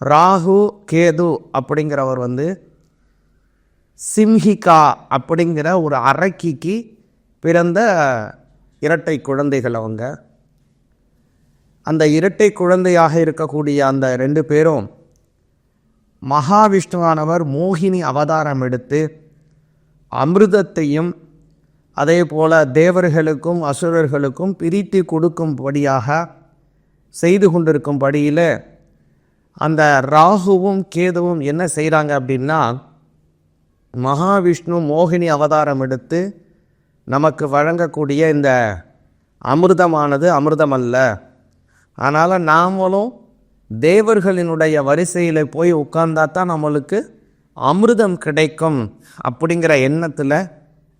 ராகு கேது அப்படிங்கிறவர் வந்து சிம்ஹிகா அப்படிங்கிற ஒரு அரக்கிக்கு பிறந்த இரட்டை குழந்தைகள் அவங்க. அந்த இரட்டை குழந்தையாக இருக்கக்கூடிய அந்த ரெண்டு பேரும் மகாவிஷ்ணுவானவர் மோகினி அவதாரம் எடுத்து அமிர்தத்தையும் அதே போல் தேவர்களுக்கும் அசுரர்களுக்கும் பிரித்து கொடுக்கும்படியாக செய்து கொண்டிருக்கும்படியில் அந்த ராகுவும் கேதுவும் என்ன செய்கிறாங்க அப்படின்னா மகாவிஷ்ணு மோகினி அவதாரம் எடுத்து நமக்கு வழங்கக்கூடிய இந்த அமிர்தமானது அமிர்தம் அல்ல அதனால் நாமளும் தேவர்களினுடைய வரிசையில் போய் உட்கார்ந்தா தான் நம்மளுக்கு அமிர்தம் கிடைக்கும் அப்படிங்கிற எண்ணத்தில்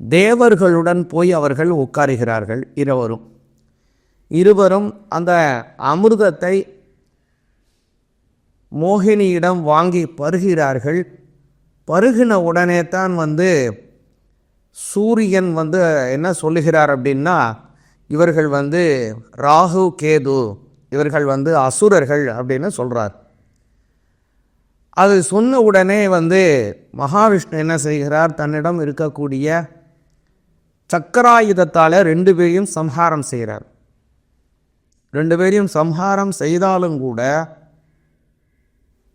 தேவர்களுடன் போய் அவர்கள் உட்காருகிறார்கள் இருவரும். இருவரும் அந்த அமிர்தத்தை மோகினியிடம் வாங்கி பருகிறார்கள். பருகின உடனே தான் வந்து சூரியன் வந்து என்ன சொல்லுகிறார் அப்படின்னா இவர்கள் வந்து ராகு கேது இவர்கள் வந்து அசுரர்கள் அப்படின்னு சொல்கிறார் அது சொன்ன உடனே வந்து மகாவிஷ்ணு என்ன செய்கிறார்? தன்னிடம் இருக்கக்கூடிய சக்கராயுதத்தால் ரெண்டு பேரையும் சம்ஹாரம் செய்கிறார். ரெண்டு பேரையும் சம்ஹாரம் செய்தாலும் கூட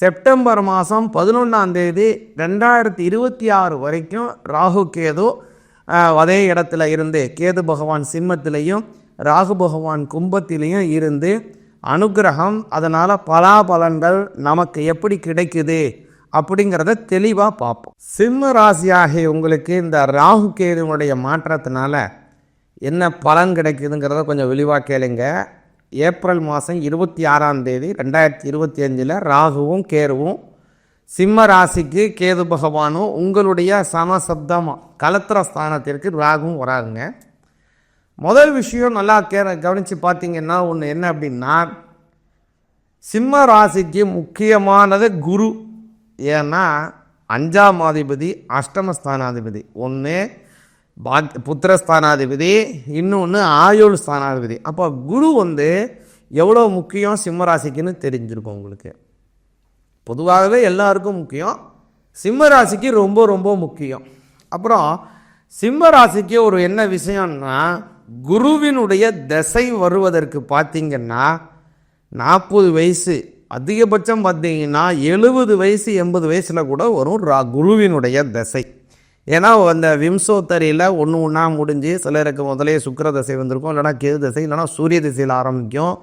செப்டம்பர் மாதம் பதினொன்றாம் தேதி ரெண்டாயிரத்தி இருபத்தி ஆறு வரைக்கும் ராகு கேது அதே இடத்துல இருந்து கேது பகவான் சிம்மத்திலையும் ராகு பகவான் கும்பத்திலையும் இருந்து அனுகிரகம் அதனால் பலாபலன்கள் நமக்கு எப்படி கிடைக்குது அப்படிங்கிறத தெளிவாக பார்ப்போம். சிம்ம ராசியாகி உங்களுக்கு இந்த ராகு கேதுனுடைய மாற்றத்தினால என்ன பலன் கிடைக்குதுங்கிறத கொஞ்சம் விரிவாக கேளுங்க. ஏப்ரல் மாதம் இருபத்தி ஆறாம் தேதி ரெண்டாயிரத்தி இருபத்தி அஞ்சில் ராகுவும் கேருவும் சிம்ம ராசிக்கு கேது பகவானும் உங்களுடைய சமசப்தம் கலத்திர ஸ்தானத்திற்கு ராகுவும் வராதுங்க முதல் விஷயம் நல்லா கே கவனித்து பார்த்தீங்கன்னா ஒன்று என்ன அப்படின்னா சிம்ம ராசிக்கு முக்கியமானது குரு. ஏன்னா அஞ்சாம் அதிபதி அஷ்டமஸ்தானாதிபதி. ஒன்று பாக் புத்திரஸ்தானாதிபதி இன்னொன்று ஆயுள் ஸ்தானாதிபதி. அப்போ குரு வந்து எவ்வளோ முக்கியம் சிம்மராசிக்குன்னு தெரிஞ்சிருக்கும் உங்களுக்கு. பொதுவாகவே எல்லாருக்கும் முக்கியம். சிம்ம ராசிக்கு ரொம்ப ரொம்ப முக்கியம். அப்புறம் சிம்ம ராசிக்கு ஒரு என்ன விஷயம்னா குருவினுடைய திசை வருவதற்கு பார்த்தீங்கன்னா நாற்பது வயசு அதிகபட்சம் பார்த்தீங்கன்னா எழுபது வயசு எண்பது வயசில் கூட வரும் ரா குருவினுடைய திசை. ஏன்னா அந்த விம்சோத்தரியில் ஒன்று ஒன்றா முடிஞ்சு சிலருக்கு முதலே சுக்கிர தசை வந்திருக்கும். இல்லைனா கேது தசை இல்லைனா சூரிய திசையில் ஆரம்பிக்கும்.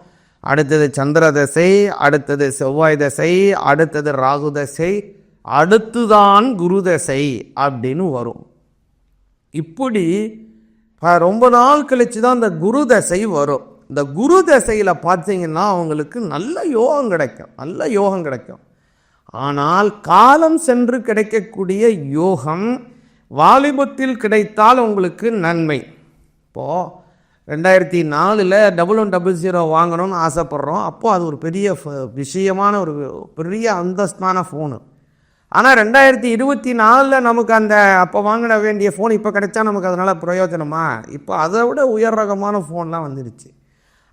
அடுத்தது சந்திர தசை அடுத்தது செவ்வாய் தசை அடுத்தது ராகு தசை அடுத்துதான் குரு தசை அப்படின்னு வரும். இப்படி ரொம்ப நாள் கழிச்சு தான் இந்த குரு தசை வரும். இந்த குரு தசையில் பார்த்தீங்கன்னா அவங்களுக்கு நல்ல யோகம் கிடைக்கும். நல்ல யோகம் கிடைக்கும். ஆனால் காலம் சென்று கிடைக்கக்கூடிய யோகம் வாலிபத்தில் கிடைத்தால் உங்களுக்கு நன்மை. இப்போது ரெண்டாயிரத்தி நாலில் டபுள் ஒன் டபுள் ஜீரோ வாங்கணும்னு ஆசைப்பட்றோம். அப்போது அது ஒரு பெரிய ஃப- விஷயமான ஒரு பெரிய அந்தஸ்தான ஃபோனு ஆனால் ரெண்டாயிரத்தி இருபத்தி நாலில் நமக்கு அந்த அப்போ வாங்கின வேண்டிய ஃபோன் இப்போ கிடைச்சா நமக்கு அதனால் பிரயோஜனமா? இப்போ அதை விட உயர் ரகமான ஃபோன்லாம் வந்துடுச்சு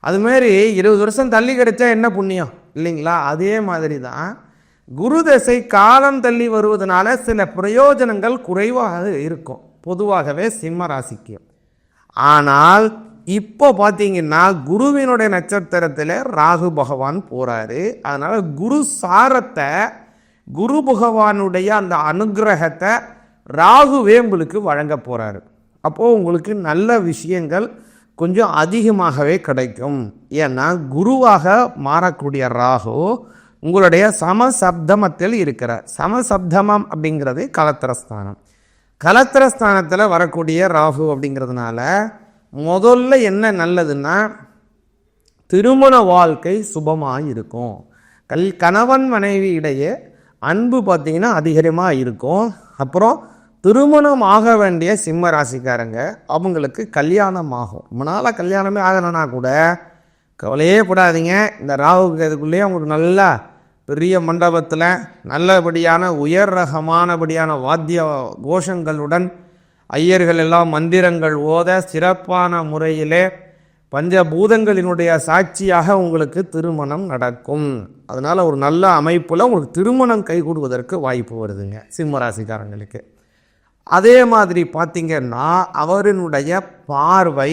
அதுமாரி இருபது வருஷம் தள்ளி கிடைச்சா என்ன புண்ணியம்? இல்லைங்களா? அதே மாதிரி தான். குரு தசை காலம் தள்ளி வருவதனால சில பிரயோஜனங்கள் குறைவாக இருக்கும். பொதுவாகவே சிம்ம ராசிக்கு. ஆனால் இப்போ பார்த்தீங்கன்னா குருவினுடைய நட்சத்திரத்தில் ராகு பகவான் போகிறாரு அதனால் குரு சாரத்தை குரு பகவானுடைய அந்த அனுக்கிரகத்தை ராகுவே உங்களுக்கு வழங்க போகிறாரு அப்போது உங்களுக்கு நல்ல விஷயங்கள் கொஞ்சம் அதிகமாகவே கிடைக்கும். ஏன்னா குருவாக மாறக்கூடிய ராகு உங்களுடைய சமசப்தமத்தில் இருக்கிறார். சமசப்தமம் அப்படிங்கிறது கலத்திரஸ்தானம். கலத்திரஸ்தானத்தில் வரக்கூடிய ராகு அப்படிங்கிறதுனால முதல்ல என்ன நல்லதுன்னா திருமண வாழ்க்கை சுபமாக இருக்கும். கல் கணவன் மனைவி இடையே அன்பு பார்த்திங்கன்னா அதிகமாக இருக்கும். அப்புறம் திருமணம் ஆக வேண்டிய சிம்ம ராசிக்காரங்க அவங்களுக்கு கல்யாணம் ஆகும். ரொம்ப நாளாக கல்யாணமே ஆகலைன்னா கூட கவலையே படாதீங்க. இந்த ராகுக்கு இதுக்குள்ளேயே அவங்களுக்கு நல்லா பெரிய மண்டபத்தில் நல்லபடியான உயர் ரகமானபடியான வாத்திய கோஷங்களுடன் ஐயர்கள் எல்லாம் மந்திரங்கள் ஓத சிறப்பான முறையிலே பஞ்சபூதங்களினுடைய சாட்சியாக உங்களுக்கு திருமணம் நடக்கும். அதனால் ஒரு நல்ல அமைப்பில் உங்களுக்கு திருமணம் கைகூடுவதற்கு வாய்ப்பு வருதுங்க சிம்மராசிக்காரங்களுக்கு அதே மாதிரி பார்த்திங்கன்னா அவரினுடைய பார்வை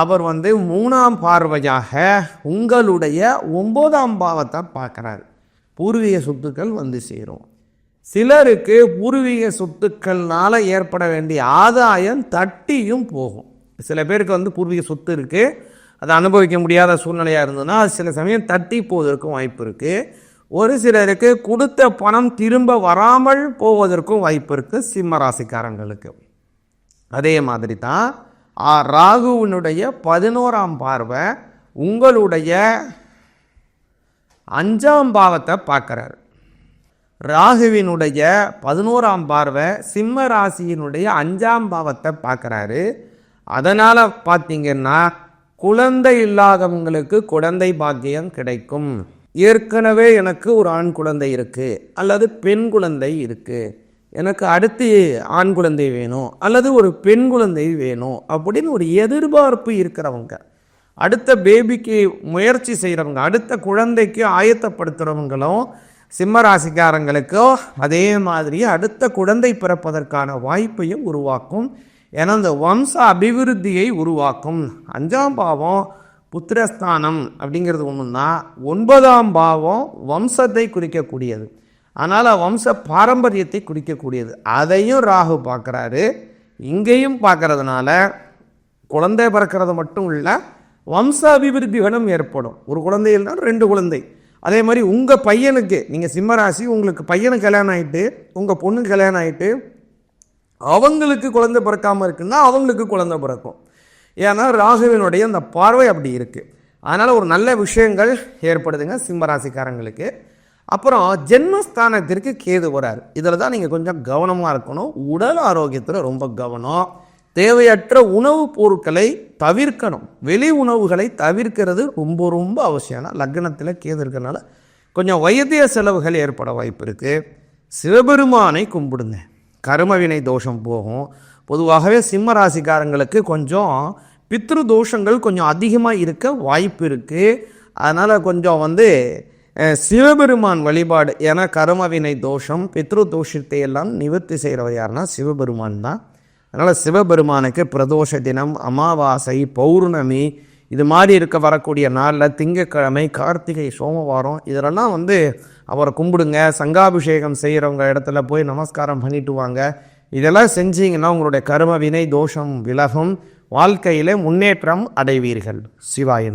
அவர் வந்து மூணாம் பார்வையாக உங்களுடைய ஒம்போதாம் பாவத்தை பார்க்குறாரு. பூர்வீக சொத்துக்கள் வந்து சேரும். சிலருக்கு பூர்வீக சொத்துக்கள்னால் ஏற்பட வேண்டிய ஆதாயம் தட்டியும் போகும். சில பேருக்கு வந்து பூர்வீக சொத்து இருக்குது அதை அனுபவிக்க முடியாத சூழ்நிலையாக இருந்ததுன்னா அது சில சமயம் தட்டி போவதற்கும் வாய்ப்பு இருக்குது ஒரு சிலருக்கு கொடுத்த பணம் திரும்ப வராமல் போவதற்கும் வாய்ப்பு இருக்குது சிம்ம ராசிக்காரங்களுக்கு. அதே மாதிரி தான் ராகுவினுடைய பதினோராம் பார்வை உங்களுடைய அஞ்சாம் பாவத்தை பார்க்குறாரு. ராகுவினுடைய பதினோராம் பார்வை சிம்ம ராசியினுடைய அஞ்சாம் பாவத்தை பார்க்குறாரு. அதனால் பார்த்தீங்கன்னா குழந்தை இல்லாதவங்களுக்கு குழந்தை பாக்கியம் கிடைக்கும். ஏற்கனவே எனக்கு ஒரு ஆண் குழந்தை இருக்குது அல்லது பெண் குழந்தை இருக்குது எனக்கு அடுத்து ஆண் குழந்தை வேணும் அல்லது ஒரு பெண் குழந்தை வேணும் அப்படின்னு ஒரு எதிர்பார்ப்பு இருக்கிறவங்க. அடுத்த பேபிக்கு முயற்சி செய்கிறவங்க அடுத்த குழந்தைக்கு ஆயத்தப்படுத்துகிறவங்களும் சிம்ம ராசிக்காரங்களுக்கோ அதே மாதிரி அடுத்த குழந்தை பிறப்பதற்கான வாய்ப்பையும் உருவாக்கும். ஏன்னா இந்த வம்ச அபிவிருத்தியை உருவாக்கும். அஞ்சாம் பாவம் புத்திரஸ்தானம் அப்படிங்கிறது ஒன்று தான் ஒன்பதாம் பாவம் வம்சத்தை குறிக்கக்கூடியது. அதனால் வம்ச பாரம்பரியத்தை குறிக்கக்கூடியது. அதையும் ராகு பார்க்குறாரு. இங்கேயும் பார்க்கறதுனால குழந்தை பிறக்கிறது மட்டும் இல்லை வம்ச அபிவிருத்தி குணம் ஏற்படும். ஒரு குழந்தை இல்லைனா ரெண்டு குழந்தை. அதே மாதிரி உங்கள் பையனுக்கு நீங்கள் சிம்மராசி உங்களுக்கு பையனுக்கு கல்யாணம் ஆகிட்டு உங்கள் பொண்ணுக்கு கல்யாணம் ஆகிட்டு அவங்களுக்கு குழந்தை பிறக்காமல் இருக்குன்னா அவங்களுக்கு குழந்தை பிறக்கும். ஏன்னா ராகுவினுடைய அந்த பார்வை அப்படி இருக்குது அதனால் ஒரு நல்ல விஷயங்கள் ஏற்படுதுங்க சிம்மராசிக்காரங்களுக்கு. அப்புறம் ஜென்மஸ்தானத்திற்கு கேது வராரு. இதில் தான் நீங்கள் கொஞ்சம் கவனமாக இருக்கணும். உடல் ஆரோக்கியத்தில் ரொம்ப கவனம். தேவையற்ற உணவுப் பொருட்களை தவிர்க்கணும். வெளி உணவுகளை தவிர்க்கிறது ரொம்ப ரொம்ப அவசியம். லக்னத்தில் கேது இருக்கிறனால கொஞ்சம் வைத்திய செலவுகள் ஏற்பட வாய்ப்பு இருக்குது சிவபெருமானை கும்பிடுங்க. கருமவினை தோஷம் போகும். பொதுவாகவே சிம்ம ராசிக்காரங்களுக்கு கொஞ்சம் பித்ரு தோஷங்கள் கொஞ்சம் அதிகமாக இருக்க வாய்ப்பு இருக்குது அதனால் கொஞ்சம் வந்து சிவபெருமான் வழிபாடு ஏன்னா கருமவினை தோஷம் பித்ரு தோஷத்தை எல்லாம் நிவர்த்தி செய்கிறவர் யாருன்னா சிவபெருமான் தான். அதனால் சிவபெருமானுக்கு பிரதோஷ தினம் அமாவாசை பௌர்ணமி இது மாதிரி இருக்க வரக்கூடிய நாளில் திங்கக்கிழமை கார்த்திகை சோமவாரம் இதெல்லாம் வந்து அவரை கும்பிடுங்க. சங்காபிஷேகம் செய்கிறவங்க இடத்துல போய் நமஸ்காரம் பண்ணிட்டு வாங்க. இதெல்லாம் செஞ்சீங்கன்னா உங்களுடைய கர்ம வினை தோஷம் விலகும். வாழ்க்கையிலே முன்னேற்றம் அடைவீர்கள். சிவாய